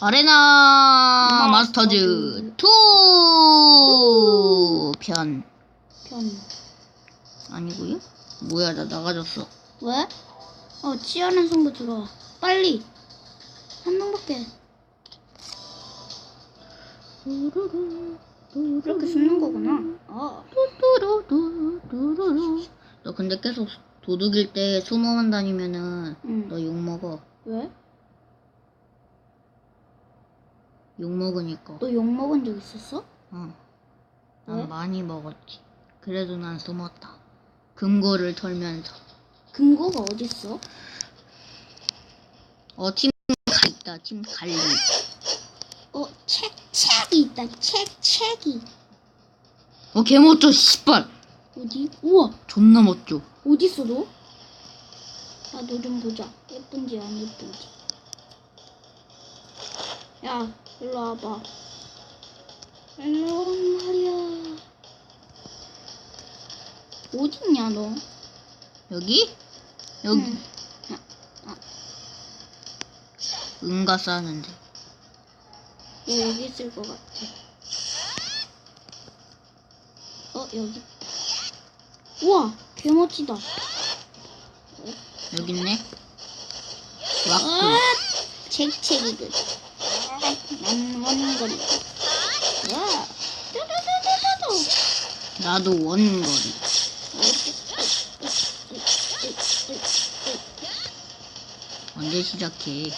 아레나 마스터즈 마스터즈 2 편. 편. 아니고요? 뭐야, 나 나가졌어. 왜? 어, 치열한 승부 들어와. 빨리. 한 명밖에. 이렇게 숨는 거구나. 어. 너 근데 계속 도둑일 때 숨어만 다니면은 응. 너 욕 먹어. 왜? 욕 먹으니까. 너 욕 먹은 적 있었어? 어. 난 왜? 많이 먹었지. 그래도 난 숨었다. 금고를 털면서. 금고가 어딨어? 어, 팀 있다. 팀 갈리. 어, 책, 책이 있다. 책, 책이. 어, 개 멋져, 씨발. 어디? 우와, 존나 멋져. 어딨어, 너? 나 너 좀 보자. 예쁜지 안 예쁜지. 야, 일로 와봐. 일로 오란 말이야. 어딨냐, 너? 여기? 여기. 응. 은가 싸는데. 너 여기 있을 것 같아. 어, 여기. 우와, 개멋지다. 여기 있네. 아, 왁구. 책책이들. 난 원거리. 야, 뚜두두두두두. 나도 원거리. 언제 시작해?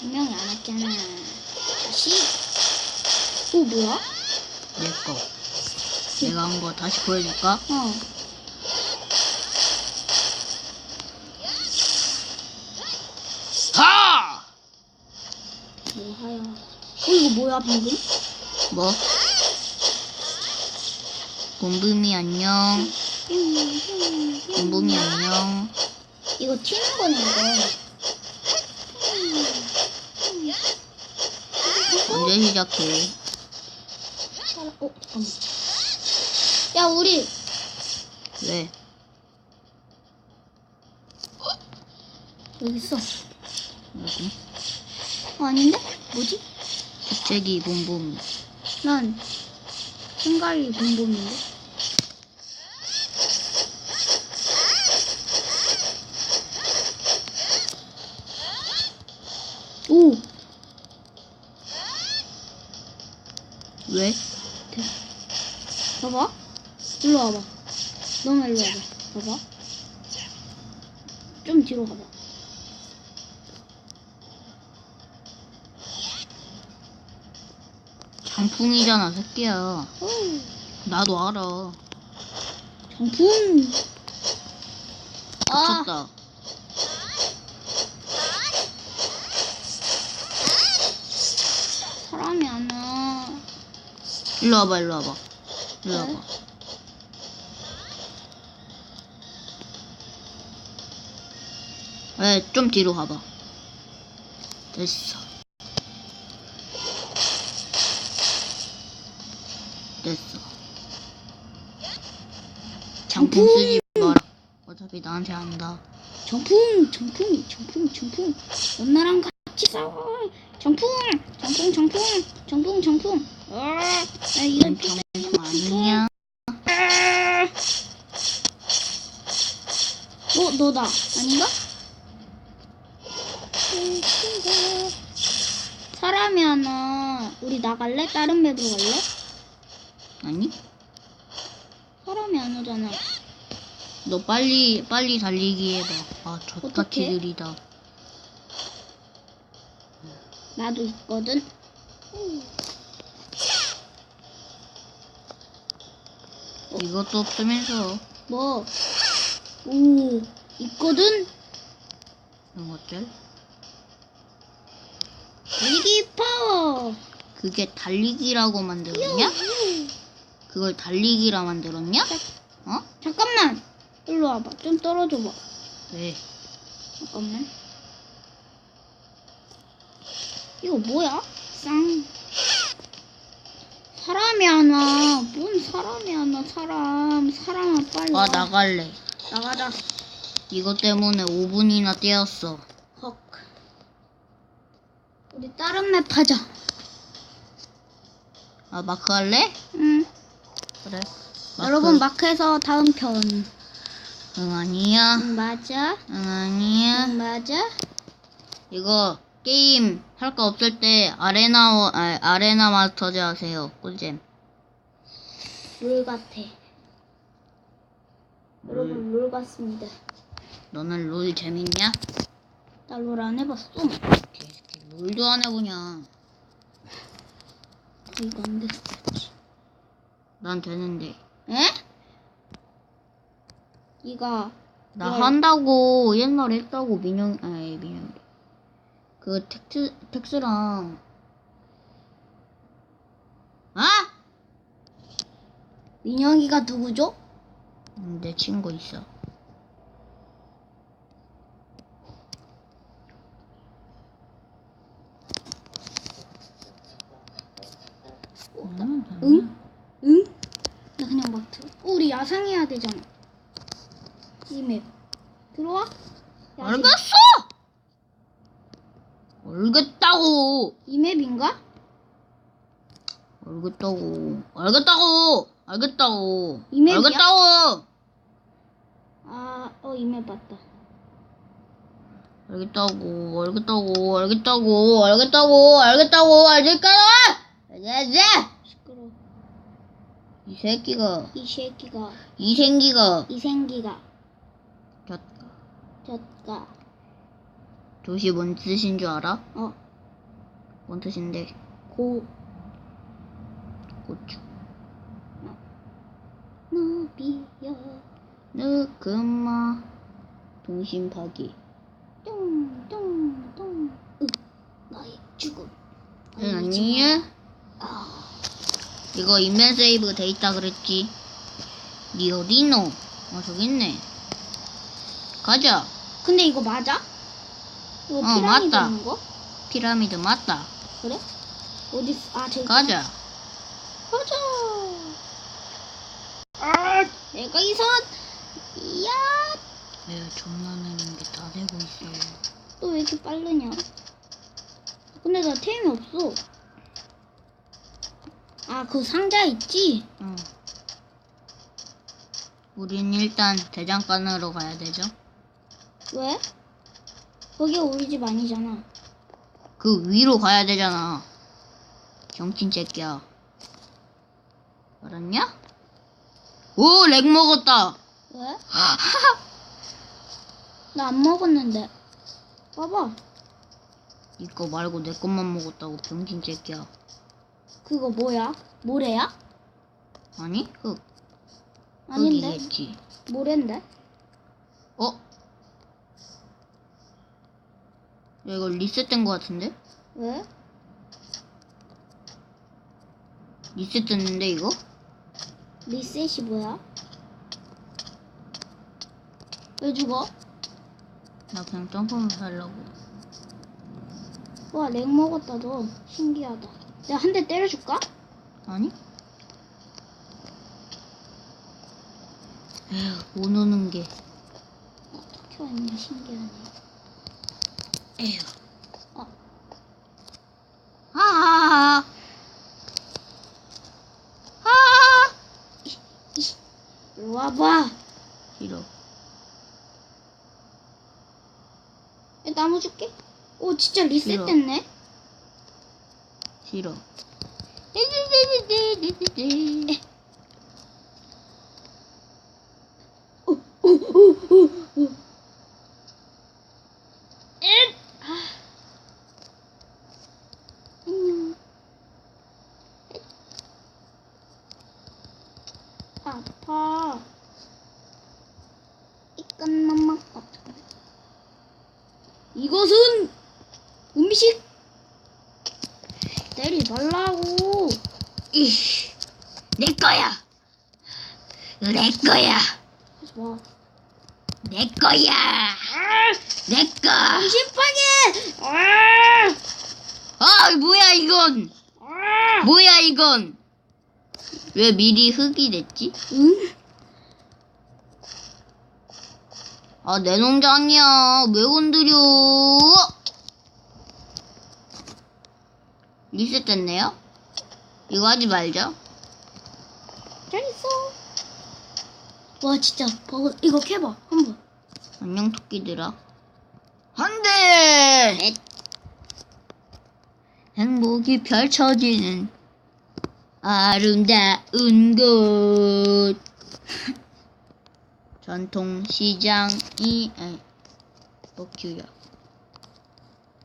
분명히 안 왔잖아. 다시. 오, 뭐야? 내 거. 내가 한 거 다시 보여줄까? 어. 하! 뭐하야. 어, 이거 뭐야, 방금? 뭐? 곰붐이 안녕. 곰붐이 안녕. 이거 튀는 거네, 이거. 언제 시작해? 어, 잠깐만. 야, 우리 왜? 여기 있어. 여기? 어, 아닌데? 뭐지? 주책이 곰붐이. 난 생각이 봄봄인데. 오! 왜? 봐봐. 일로 와봐. 너는 일로 와봐. 봐봐. 좀 뒤로 가봐. 장풍이잖아, 새끼야. 오, 나도 알아. 정품! 아, 미쳤다. 사람이 안 와. 일로 와봐, 일로 와봐. 일로 왜? 와봐. 에, 좀 뒤로 가봐. 됐어. 쓰지 마라. 어차피 나한테 한다. 정품! 정품! 정품! 정품! 엄마랑 같이 싸워! 정품! 정품! 정품! 정품! 정품! 아, 나 이런 넌 정품 아니야? 어, 너다. 아닌가? 사람이 하나. 우리 나갈래? 다른 맵으로 갈래? 아니? 사람이 안 오잖아. 너 빨리 빨리 달리기 해봐. 아, 졌다 어떡해? 티들이다. 나도 있거든. 이것도 없으면서 뭐? 오, 있거든? 이런 것들. 달리기 파워! 그게 달리기라고 만들었냐? 그걸 달리기라 만들었냐? 어? 잠깐만! 일로 와봐. 좀 떨어져봐. 왜? 잠깐만. 이거 뭐야? 쌍. 사람이 하나. 뭔 사람이 하나, 사람. 사람아, 빨리. 아 와. 나갈래. 나가자. 이것 때문에 5분이나 떼었어. 헉. 우리 다른 맵 하자. 아 마크 할래? 응. 그래. 여러분 마크에서 다음 편. 응 아니야. 응, 맞아. 응 아니야. 응, 맞아. 이거 게임 할 거 없을 때 아레나 아, 아레나 마스터즈 하세요. 꿀잼. 롤 같아. 여러분 롤 같습니다. 너는 롤 재밌냐? 나 롤 안 해봤어. 개새끼, 롤도 안 해보냐? 이거 안 됐었지. 난 되는데. 에? 이가 나 열. 한다고 옛날에 했다고 민영 아니 민영 그 텍스 텍스랑 아? 민영이가 누구죠? 음, 내 친구 있어. 음, 응? 응? 나 그냥 막 들어. 어, 우리 야상해야 되잖아. 이 맵. 들어와? 야생. 알겠어. 알겠다고. 이 맵인가? 알겠다고. 알겠다고. 알겠다고. 이 맵이야? 알겠다고. 아, 어, 이 맵 맞다. 알겠다고. 알겠다고. 알겠다고. 알겠다고. 알겠다고. 알겠다고. 알겠지? 시끄러. 이 새끼가 이 새끼가, 이 생기가 이 생기가. 젖가. 도시 뭔 뜻인 줄 알아? 어, 뭔 뜻인데? 고, 고추. 노비야. 느그마 동심 파기. 똥, 똥, 똥. 으, 나의 죽음. 응 아니야? 아, 이거 인벤 세이브 돼 있다 그랬지. 니 어디 있노? 어 저기 있네. 가자. 근데 이거 맞아? 이거 어, 피라미드 맞다. 있는 거? 피라미드 맞다. 그래? 어디? 아, 저기. 가자. 가자. 아, 내가 이선. 이야. 에휴 존나 느린 게다 되고 있어. 너왜 이렇게 빠르냐? 근데 나 템이 없어. 아, 그 상자 있지? 응. 우린 일단 대장간으로 가야 되죠. 왜? 거기가 우리 집 아니잖아. 그 위로 가야 되잖아. 정신 새끼야. 알았냐? 오, 렉 먹었다. 왜? 나 안 먹었는데. 봐봐. 이거 말고 내 것만 먹었다고 병신 새끼야. 그거 뭐야? 모래야? 아니? 흙. 아닌데? 흙이겠지. 모래인데? 어? 야, 이거 리셋된 거 같은데? 왜? 리셋됐는데 이거? 리셋이 뭐야? 왜 죽어? 나 그냥 점프만 하려고. 와, 렉 먹었다, 너. 신기하다. 내가 한 대 때려줄까? 아니? 에휴, 못 오는 게. 어떻게 왔냐, 신기하네. 에휴. 어, 아. 아. 이리 와봐. 야, 나무 줄게. 오, 진짜 리셋됐네. 싫어. 잇! 아. 안녕. 잇. 아파. 어, 잠깐만. 이것은 음식 때리 말라고. 이씨, 내 거야. 내 거야. 하지 마. 내 거야. 내 거. 음식파게. 아! 아, 뭐야 이건? 아! 뭐야 이건? 왜 미리 흙이 됐지? 응? 아, 내 농장이야. 왜 건드려? 리셋됐네요? 이거 하지 말죠. 잘했어. 와 진짜 버거 이거 캐봐 한 번. 안녕 토끼들아. 안 돼! 행복이 펼쳐지는 아름다운 곳. 전통시장이, 아니, 뻑큐야.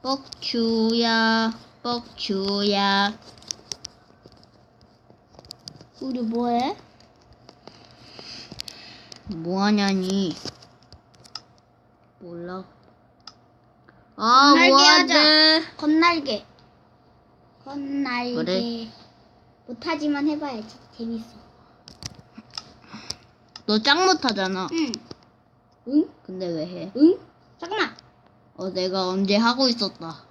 뻑큐야, 뻑큐야. 우리 뭐해? 뭐하냐니. 몰라. 아, 날개 뭐하지? 건날개. 건날개. 그래. 못하지만 해봐야지 재밌어. 너 짱 못하잖아. 응. 응? 근데 왜 해? 응? 잠깐만. 어, 내가 언제 하고 있었다.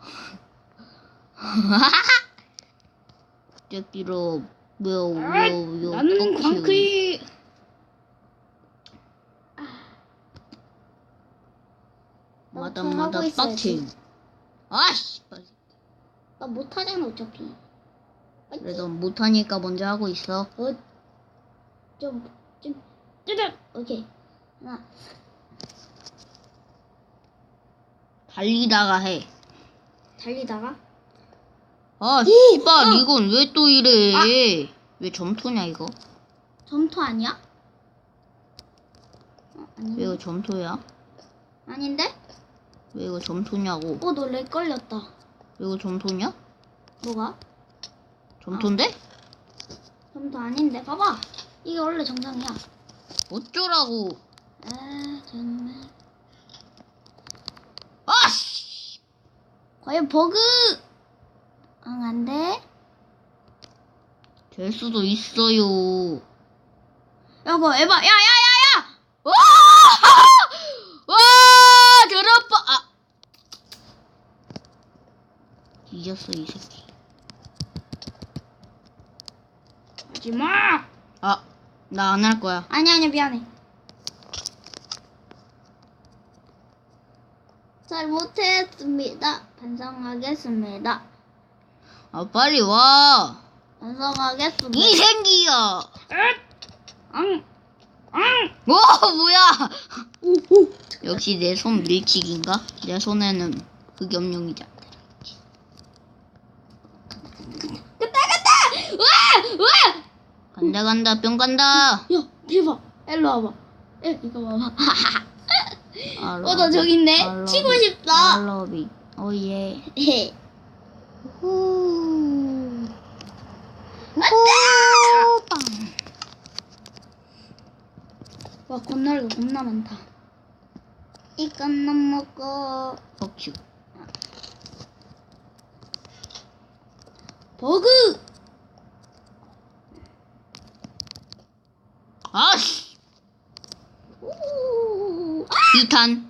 저기로, 묘, 아이, 묘, 묘, 나는 뻑큐. 광클. 마다 마다. 빡침. 아씨! 나 못하잖아 어차피. 그래도 못하니까 먼저 하고 있어. 어, 좀, 좀, 뚜둑. 오케이. 하나. 달리다가 해. 달리다가. 아, 오! 씨발, 어! 이건 왜 또 이래? 아! 왜 점토냐, 이거? 점토 아니야? 어, 왜? 이거 점토야? 아닌데? 왜 이거 점토냐고? 어, 너 렉 걸렸다. 왜 이거 점토냐? 뭐가? 점토인데? 점토 아닌데? 봐봐. 이게 원래 정상이야. 어쩌라고? 아, 정말. 아씨! 과연 버그! 응, 안 돼. 될 수도 있어요. 여보, 에바, 야, 야, 야, 야! 와! 와! 더럽다! 아! 뒤졌어, 이 새끼. 하지 마! 아, 나 안 할 거야. 아니, 아니, 미안해. 잘못했습니다. 반성하겠습니다. 아, 빨리 와! 반성하겠습니다. 이 새끼야! 앙! 앙! 와, 뭐야! 오, 오. 역시 내 손 밀치기인가? 내 손에는 흑염룡이지 않다. 갔다, 갔다! 와! 와! 간다, 간다, 뿅 간다! 야, 대박. 일로 와봐. 에, 이거 봐봐. 아, 어, 너 저기 있네. 치고 싶다. 알러비. 오, 예. 헤. 후. 안돼! 빵. 와, 건날개 겁나 많다. 이건 넘먹고 뻑큐. 버그! yutan